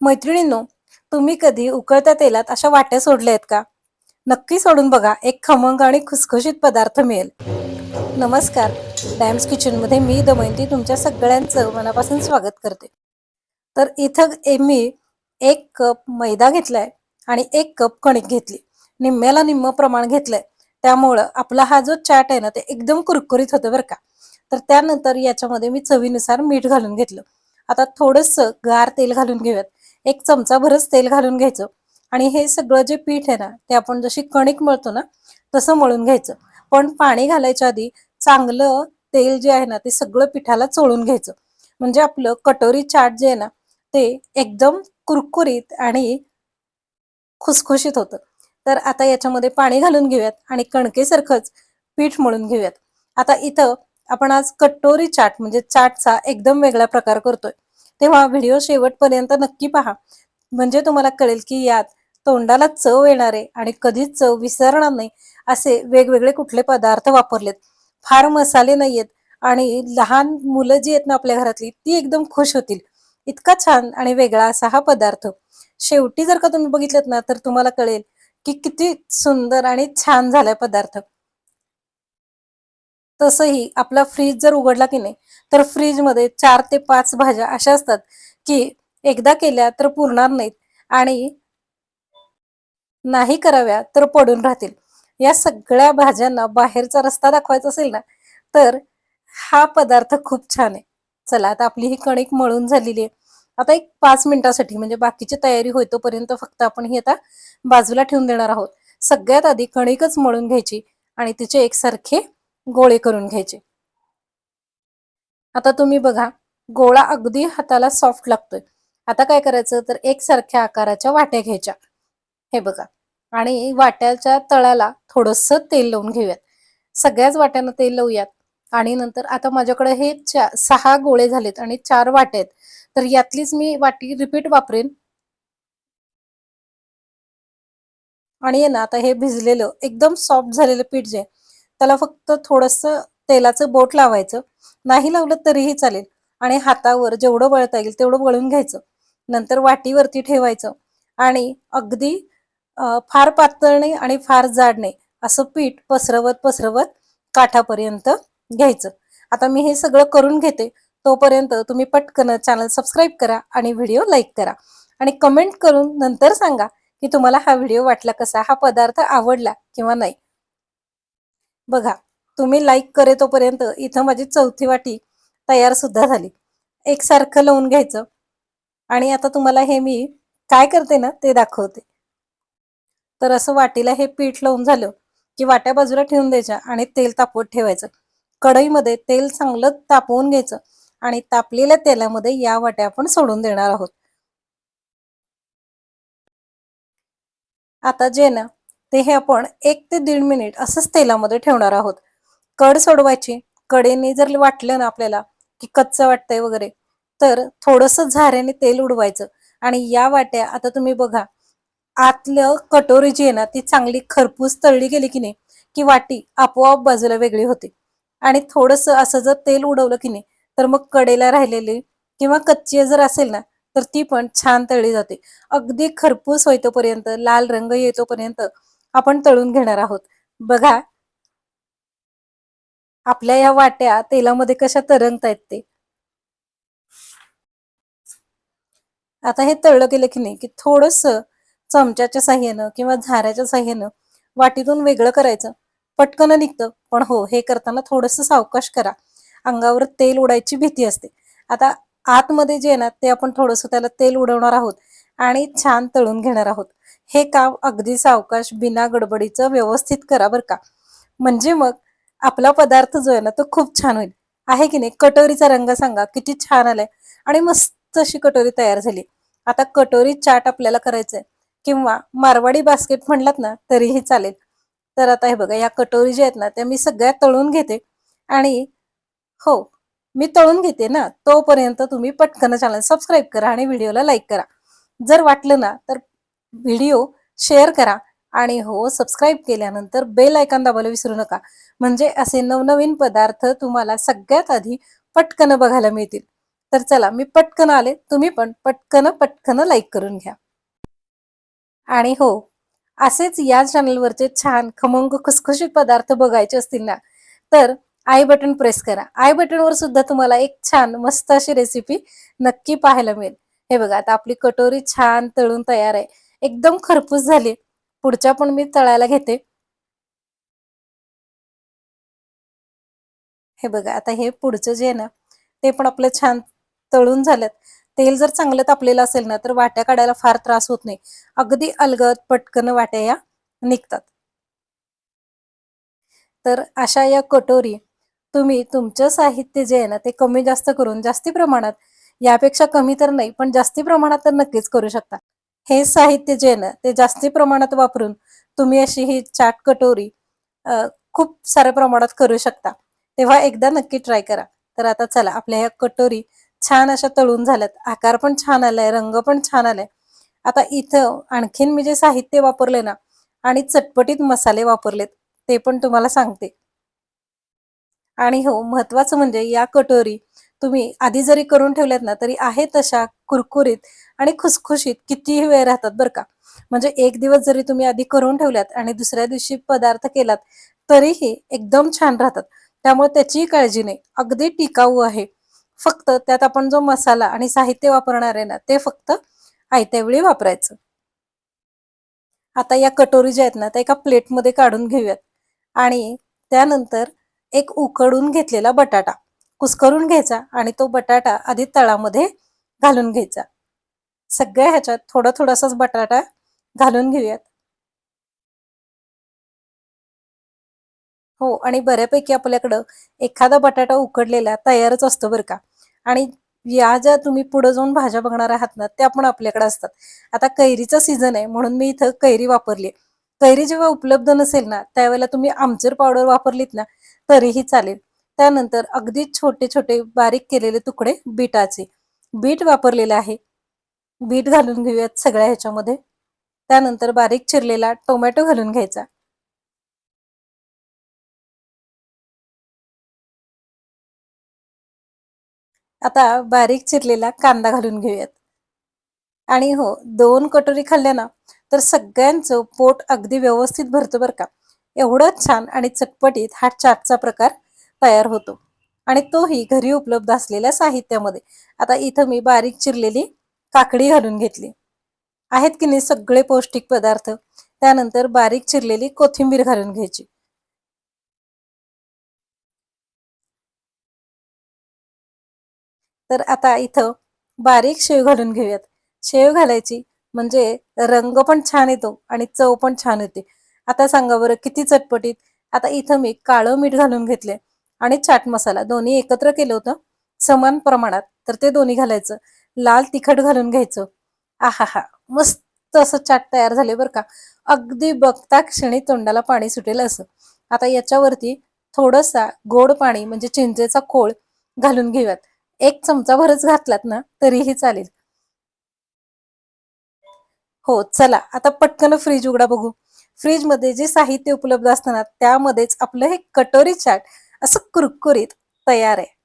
मैत्रिणींनो तुम्ही कधी उकळत्या तेलात अशा वाट्या सोडल्या आहेत का? नक्की सोडून बघा एक खमंग आणि खुसखुशीत पदार्थ मिळेल. नमस्कार डॅम्स किचनमध्ये मी दमयंती तुमच्या सगळ्यांचं मनापासून स्वागत करते. तर इथं ए- मी एक कप मैदा घेतलाय आणि एक कप कणिक घेतली. निम्म्याला निम्म प्रमाण घेतलंय. त्यामुळं आपला हा जो चाट आहे ना ते एकदम कुरकुरीत होतं बरं का. तर त्यानंतर याच्यामध्ये मी चवीनुसार मीठ घालून घेतलं. आता थोडंसं गार तेल घालून घेऊयात. एक चमचा भरच तेल घालून घ्यायचं. आणि हे सगळं जे पीठ आहे ना ते आपण जशी कणिक मळतो ना तसं मळून घ्यायचं. पण पाणी घालायच्या आधी चांगलं तेल जे आहे ना ते सगळं पिठाला चोळून घ्यायचं. म्हणजे आपलं कटोरी चाट जे आहे ना ते एकदम कुरकुरीत आणि खुसखुशीत होतं. तर आता याच्यामध्ये पाणी घालून घेऊयात आणि कणकेसारखंच पीठ मळून घेऊयात. आता इथं आपण आज कटोरी चाट म्हणजे चाटचा एकदम वेगळा प्रकार करतोय. तेव्हा व्हिडिओ शेवटपर्यंत नक्की पहा. म्हणजे तुम्हाला कळेल की यात तोंडाला चव येणारे आणि कधीच चव विसरणार नाही असे वेगवेगळे कुठले पदार्थ वापरलेत. फार मसाले नाहीयेत आणि लहान मुलं जी आहेत ना आपल्या घरातली ती एकदम खुश होतील. इतका छान आणि वेगळा असा हा पदार्थ. शेवटी जर का तुम्ही बघितलं ना तर तुम्हाला कळेल की किती सुंदर आणि छान झालाय पदार्थ. तसंही आपला फ्रीज जर उघडला की नाही तर फ्रीजमध्ये चार ते पाच भाज्या अशा असतात की एकदा केल्या तर पुरणार नाहीत आणि नाही कराव्या तर पडून राहतील. या सगळ्या भाज्यांना बाहेरचा रस्ता दाखवायचा असेल ना तर हा पदार्थ खूप छान आहे. चला आता आपली ही कणिक मळून झालेली आहे. आता एक पाच मिनिटासाठी म्हणजे बाकीची तयारी होईतोपर्यंत फक्त आपण ही आता बाजूला ठेवून देणार आहोत. सगळ्यात आधी कणिकच मळून घ्यायची आणि तिचे एकसारखे गोळे करून घ्यायचे. आता तुम्ही बघा गोळा अगदी हाताला सॉफ्ट लागतोय. आता काय करायचं? तर एकसारख्या आकाराच्या वाट्या घ्यायच्या. हे बघा. आणि वाट्याच्या तळाला थोडस तेल लावून घेऊयात. सगळ्याच वाट्यानं तेल लावूयात. आणि नंतर आता माझ्याकडे हे सहा गोळे झालेत आणि चार वाटे आहेत. तर यातलीच मी वाटी रिपीट वापरेन. आणि ना आता हे भिजलेलं एकदम सॉफ्ट झालेलं पीठ जे आहे, त्याला फक्त थोडस तेलाचं बोट लावायचं. नाही लावलं तरीही चालेल. आणि हातावर जेवढं वळता येईल तेवढं वळून घ्यायचं. नंतर वाटीवरती ठेवायचं. आणि अगदी फार पातळ नाही आणि फार जाड नाही असं पीठ पसरवत पसरवत काठापर्यंत घ्यायचं. आता मी हे सगळं करून घेते. तोपर्यंत तुम्ही पटकन चॅनल सबस्क्राईब करा आणि व्हिडिओ लाईक करा. आणि कमेंट करून नंतर सांगा की तुम्हाला हा व्हिडिओ वाटला कसा? हा पदार्थ आवडला किंवा नाही? बघा तुम्ही लाईक करे तोपर्यंत इथं माझी चौथी वाटी तयार सुद्धा झाली. एकसारखं लावून घ्यायचं. आणि आता तुम्हाला हे मी काय करते ना ते दाखवते. तर असं वाटीला हे पीठ लावून झालं की वाट्या बाजूला ठेवून द्यायच्या आणि तेल तापवत ठेवायचं. कढईमध्ये तेल चांगलं तापवून घ्यायचं आणि तापलेल्या तेलामध्ये या वाट्या आपण सोडून देणार आहोत. आता जे ना ते हे आपण एक ते दीड मिनिट असंच तेलामध्ये ठेवणार आहोत. कड सोडवायची. कडेने जर वाटलं ना आपल्याला की कच्चं वाटतंय वगैरे तर थोडस झाऱ्याने तेल उडवायचं. आणि या वाट्या आता तुम्ही बघा आतलं कटोरी जी आहे ना ती चांगली खरपूस तळली गेली की नाही की वाटी आपोआप बाजूला वेगळी होते. आणि थोडस असं जर तेल उडवलं की नाही तर मग कडेला राहिलेली किंवा कच्ची जर असेल ना तर ती पण छान तळली जाते. अगदी खरपूस होईतोपर्यंत लाल रंग येतोपर्यंत आपण तळून घेणार आहोत. बघा आपल्या या वाट्या तेलामध्ये कशा तरंगतायत ते. आता हे तळलं गेलं की नाही की थोडस चमच्याच्या साह्यानं किंवा झाऱ्याच्या साह्यानं वाटीतून वेगळं करायचं. पटकन निघतं पण हो हे करताना थोडस सावकाश करा. अंगावर तेल उडायची भीती असते. आता आतमध्ये जे आहे ना ते आपण थोडस त्याला तेल उडवणार आहोत आणि छान तळून घेणार आहोत. हे काम अगदी सावकाश बिना गडबडीचं व्यवस्थित करा बरं का. म्हणजे मग आपला पदार्थ जो आहे ना तो खूप छान होईल. आहे की नाही? कटोरीचा रंग सांगा किती छान आलाय. आणि मस्त अशी कटोरी तयार झाली. आता कटोरी चाट आपल्याला करायचंय. किंवा मारवाडी बास्केट म्हणलात ना तरीही चालेल. तर आता हे बघा या कटोरी ज्या आहेत ना त्या मी सगळ्या तळून घेते. आणि हो मी तळून घेते ना तोपर्यंत तुम्ही पटकन चॅनल सबस्क्राईब करा आणि व्हिडिओला लाईक करा. जर वाटलं ना तर व्हिडिओ शेअर करा आणि हो सबस्क्राईब केल्यानंतर बेल आयकॉन दाबायला विसरू नका. म्हणजे असे नवनवीन पदार्थ तुम्हाला सगळ्यात आधी पटकन बघायला मिळतील. तर चला मी पटकन आले. तुम्ही पण पटकन पटकन लाईक करून घ्या. आणि हो असेच या चॅनलवरचे छान खमंग खुसखुशीत पदार्थ बघायचे असतील ना तर आय बटन प्रेस करा. आय बटनवर सुद्धा तुम्हाला एक छान मस्त अशी रेसिपी नक्की पाहायला मिळेल. हे बघा आता आपली कटोरी छान तळून तयार आहे. एकदम खरपूस झाली. पुढच्या पण मी तळायला घेते. हे बघा आता हे पुढचं जे आहे ना ते पण आपलं छान तळून झालं तेल जर चांगलं तापलेलं असेल ना तर वाट्या काढायला फार त्रास होत नाही. अगदी अलगद पटकन वाट्या या निघतात. तर अशा या कटोरी तुम्ही तुमचं साहित्य जे आहे ना ते कमी जास्त करून जास्ती प्रमाणात यापेक्षा कमी तर नाही पण जास्ती प्रमाणात तर नक्कीच करू शकता. हे साहित्य जे आहे ना ते जास्ती प्रमाणात वापरून तुम्ही अशी ही चाट कटोरी खूप साऱ्या प्रमाणात करू शकता. तेव्हा एकदा नक्की ट्राय करा. तर आता चला आपल्या ह्या कटोरी छान अशा तळून झाल्यात. आकार पण छान आलाय रंग पण छान आलाय. आता इथं आणखीन मी जे साहित्य वापरले ना आणि चटपटीत मसाले वापरलेत ते पण तुम्हाला सांगते. आणि हो महत्वाचं म्हणजे या कटोरी तुम्ही आधी जरी करून ठेवल्यात ना तरी आहे तशा कुरकुरीत आणि खुसखुशीत कितीही वेळ राहतात बरं का. म्हणजे एक दिवस जरी तुम्ही आधी करून ठेवल्यात आणि दुसऱ्या दिवशी पदार्थ केलात तरीही एकदम छान राहतात. त्यामुळे त्याचीही काळजी नाही. अगदी टिकाऊ आहे. फक्त त्यात आपण जो मसाला आणि साहित्य वापरणार आहे ना ते फक्त आयत्या वेळी वापरायचं. आता या कटोरी ज्या आहेत ना त्या एका प्लेटमध्ये काढून घेऊयात. आणि त्यानंतर एक उकडून घेतलेला बटाटा. कुस्करून घ्यायचा आणि तो बटाटा आधी तळामध्ये घालून घ्यायचा. सगळ्या ह्याच्यात थोडा थोडासाच बटाटा घालून घेऊयात. हो आणि बऱ्यापैकी आपल्याकडं एखादा बटाटा उकडलेला तयारच असतो बरं का. आणि या ज्या तुम्ही पुढे जाऊन भाज्या बघणार आहात ना त्या पण आपल्याकडे असतात. आता कैरीचा सीझन आहे म्हणून मी इथं कैरी वापरली कैरी जेव्हा उपलब्ध नसेल ना त्यावेळेला तुम्ही आमचूर पावडर वापरलीत ना तरीही चालेल. त्यानंतर अगदी छोटे छोटे बारीक केलेले तुकडे बीटाचे. बीट वापरलेले आहे. बीट घालून घेऊयात सगळ्या ह्याच्यामध्ये. त्यानंतर बारीक चिरलेला टोमॅटो घालून घ्यायचा. आता बारीक चिरलेला कांदा घालून घेऊयात. आणि हो दोन कटोरी खाल्ल्या ना तर सगळ्यांचं पोट अगदी व्यवस्थित भरतं बरं का. एवढं छान आणि चटपटीत हा चाटचा प्रकार तयार होतो. आणि तोही घरी उपलब्ध असलेल्या साहित्यामध्ये. आता इथं मी बारीक चिरलेली काकडी घालून घेतली. आहेत की नाही सगळे पौष्टिक पदार्थ? त्यानंतर बारीक चिरलेली कोथिंबीर घालून घ्यायची. तर आता इथं बारीक शेव घालून घेऊयात. शेव घालायची म्हणजे रंग पण छान येतो आणि चव पण छान येते आता सांगा बरं किती चटपटीत? आता इथं मी काळं मीठ घालून घेतले आणि चाट मसाला दोन्ही एकत्र केलं होतं समान प्रमाणात. तर ते दोन्ही घालायचं. लाल तिखट घालून घ्यायचं. आहा हा मस्त असं चाट तयार झाले बरं का. अगदी बघता क्षणी तोंडाला पाणी सुटेल असं. आता याच्यावरती थोडंसा गोड पाणी म्हणजे चिंचेचा खोळ घालून घेऊयात. एक चमचा भरच घातलात ना तरीही चालेल. हो चला आता पटकन फ्रीज उघडा बघू. फ्रीजमध्ये जे साहित्य उपलब्ध असताना त्यामध्येच आपलं हे कटोरी चाट असं कुरकुरीत तयार आहे.